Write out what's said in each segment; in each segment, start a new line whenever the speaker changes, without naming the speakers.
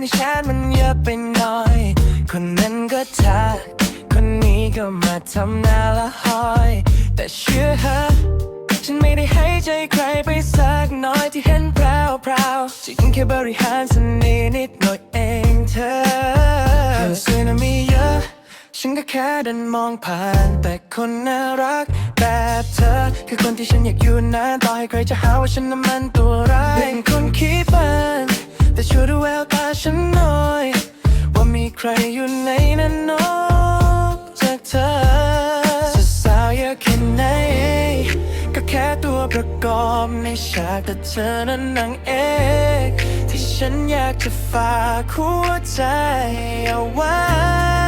ในแชทมันเยอะไปหน่อย คนนั้นก็ทักคนนี้ก็มาทำหน้าละหอย แต่เชื่อฮะฉันไม่ได้ให้ใจใครไปสักน่อยที่เห็นพราวพราจริงแค่บริหารเสน่ห์นิดหน่อยเองเธอเธอสวยนะมีเยอะ ฉันก็แค่เดินมองผ่าน แต่คนน่ารักแบบเธอ คือคนที่ฉันอยากอยู่นานต่อให้ใครจะหาว่าฉันนั้นมันตัวร้ายเป็นคนขี้ฝัน แต่ช่วยดูแววตาฉันหน่อย ว่ามีใครอยู่ในนั้นนอกจากเธอจะสาวอยากแค่ไหนก็แค่ตัวประกอบในฉากแต่เธอนั้นนางเอกที่ฉันอยากจะฝากหัวใจเอาไว้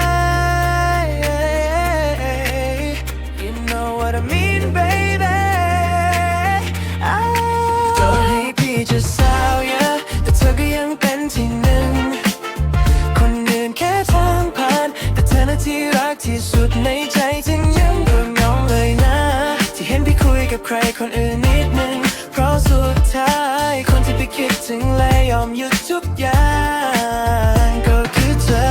ที่สุดในใจจึงยังเรื่องเงาเลยนะ ที่เห็นพี่คุยกับใครคนอื่นนิดนึง เพราะสุดท้ายคนที่พี่คิดถึงและยอมหยุดทุกอย่างก็คือเธอ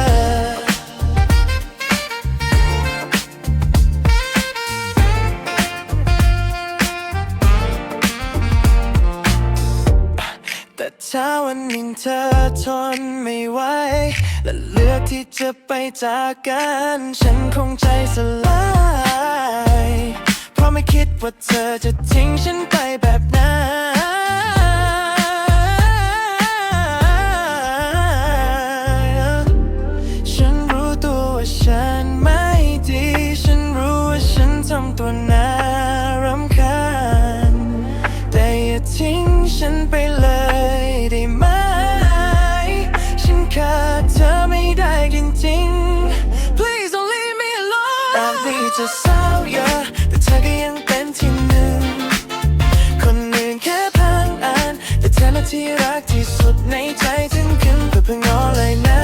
แต่ถ้าวันหนึ่งเธอทนไม่ไหว ที่จะไปจากกัน ฉันคงใจสลาย เพราะไม่คิดว่าเธอจะทิ้งฉันไปแบบ จริง Please don't leave me alone อาดีจะเศร้าเยอะแต่เธอก็ยังเป็นที่หนึ่ง คนอื่นแค่พังอ่านแต่เธอน่ะที่รักที่สุดในใจถึงขึ้นเพื่อเพิ่งงอเลยนะ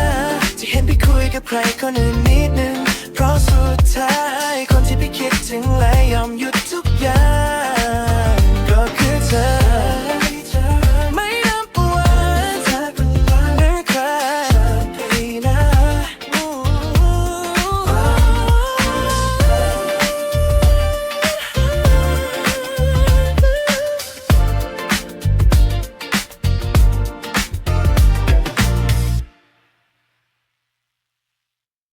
ที่เห็นพี่คุยกับใครคนอื่นนิดนึง